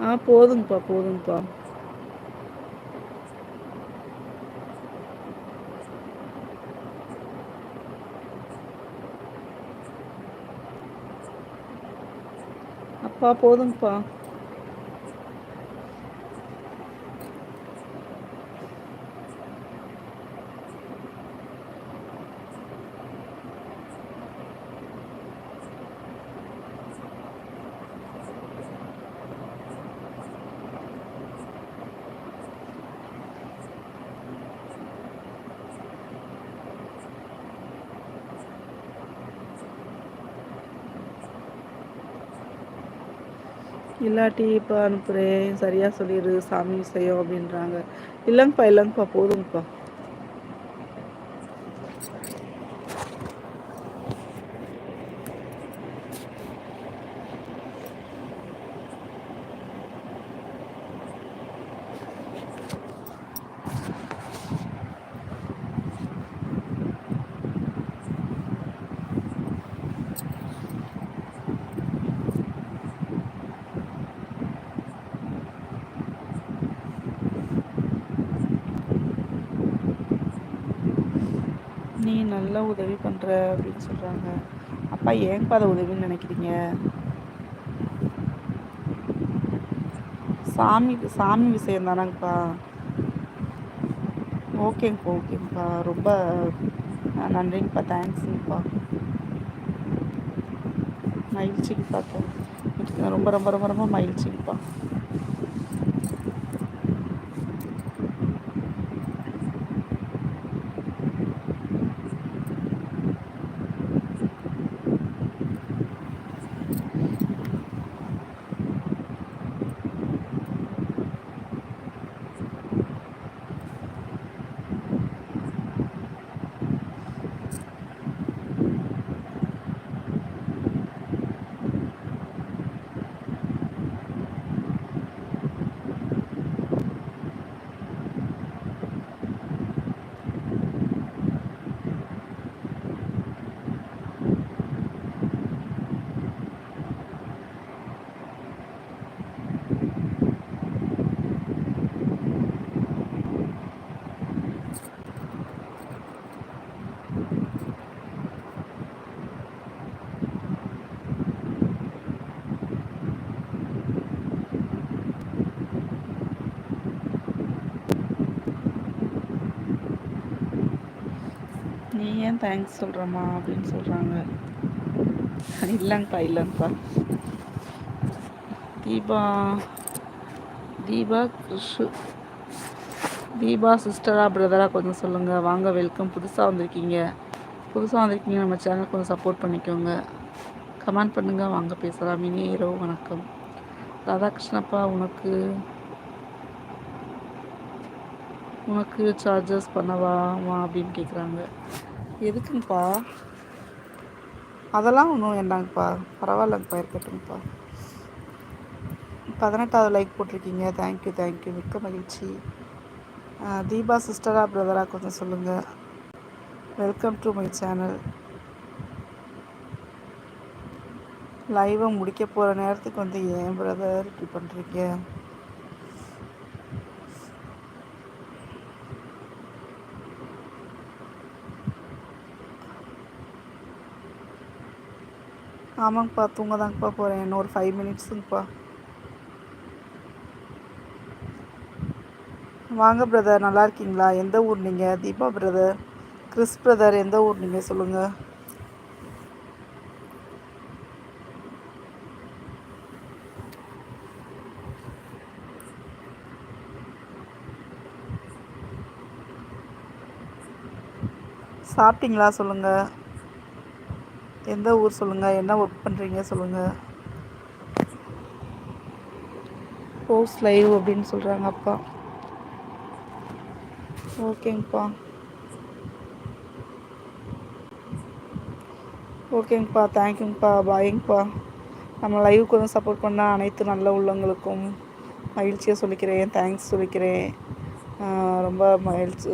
ஆ போதுங்கப்பா போதுங்கப்பா அப்பா போதுங்கப்பா இல்லாட்டி இப்போ அனுப்புகிறேன் சரியாக சொல்லிடு சாமி செய்யும் அப்படின்றாங்க. இல்லைங்கப்பா இல்லைங்கப்பா போதுங்கப்பா. நீ நல்லா உதவி பண்ணுற அப்படின்னு சொல்கிறாங்க அப்பா ஏங்கப்பா அதை உதவின்னு நினைக்கிறீங்க? சாமி சாமி விஷயம் தானங்கப்பா. ஓகேங்கப்பா ஓகேங்கப்பா. ரொம்ப நன்றிங்கப்பா. தேங்க்ஸுங்கப்பா. மகிழ்ச்சிங்கப்பா ரொம்ப ரொம்ப ரொம்ப ரொம்ப மகிழ்ச்சிங்கப்பா. நீ ஏன் தேங்க்ஸ் சொல்கிறம்மா அப்படின்னு சொல்கிறாங்க இல்லைங்கப்பா இல்லைங்கப்பா. தீபா தீபா கிருஷு. தீபா சிஸ்டரா பிரதரா கொஞ்சம் சொல்லுங்கள் வாங்க வெல்கம் புதுசாக வந்திருக்கீங்க. புதுசாக வந்திருக்கீங்க நம்ம சேனல் கொஞ்சம் சப்போர்ட் பண்ணிக்கோங்க. கமெண்ட் பண்ணுங்கள் வாங்க பேசலாம். இனி இரவு வணக்கம். ராதாகிருஷ்ணப்பா உனக்கு உனக்கு சார்ஜஸ் பண்ணவாமா அப்படின்னு கேட்குறாங்க எதுக்குங்கப்பா? அதெல்லாம் ஒன்றும் வேண்டாங்கப்பா. பரவாயில்லங்கப்பா இருக்கட்டும்ப்பா பதினெட்டாவது லைக் போட்டிருக்கீங்க. தேங்க்யூ தேங்க்யூ மிக்க மகிழ்ச்சி. தீபா சிஸ்டரா பிரதரா கொஞ்சம் சொல்லுங்கள் வெல்கம் டு மை சேனல் லைவை முடிக்க போகிற நேரத்துக்கு வந்து ஏன் பிரதர் இப்படி பண்ணுறீங்க ஆமாங்கப்பா தூங்க தாங்கப்பா போகிறேன் இன்னும் ஒரு ஃபைவ் மினிட்ஸுங்கப்பா வாங்க பிரதர் நல்லா இருக்கீங்களா? எந்த ஊர் நீங்கள் தீபா பிரதர் கிறிஸ் பிரதர் எந்த ஊர் நீங்கள் சொல்லுங்கள் சாப்பிட்டீங்களா? சொல்லுங்கள் எந்த ஊர் சொல்லுங்கள் என்ன ஒர்க் பண்ணுறீங்க சொல்லுங்கள் போஸ்ட் லைவ் அப்படின்னு சொல்கிறாங்க அப்பா. ஓகேங்கப்பா. ஓகேங்கப்பா தேங்க்யூங்கப்பா பாய்ங்கப்பா நம்ம லைவுக்கு வந்து சப்போர்ட் பண்ண அனைத்து நல்ல உள்ளவங்களுக்கும் மகிழ்ச்சியாக சொல்லிக்கிறேன் தேங்க்ஸ் சொல்லிக்கிறேன். ரொம்ப மகிழ்ச்சி.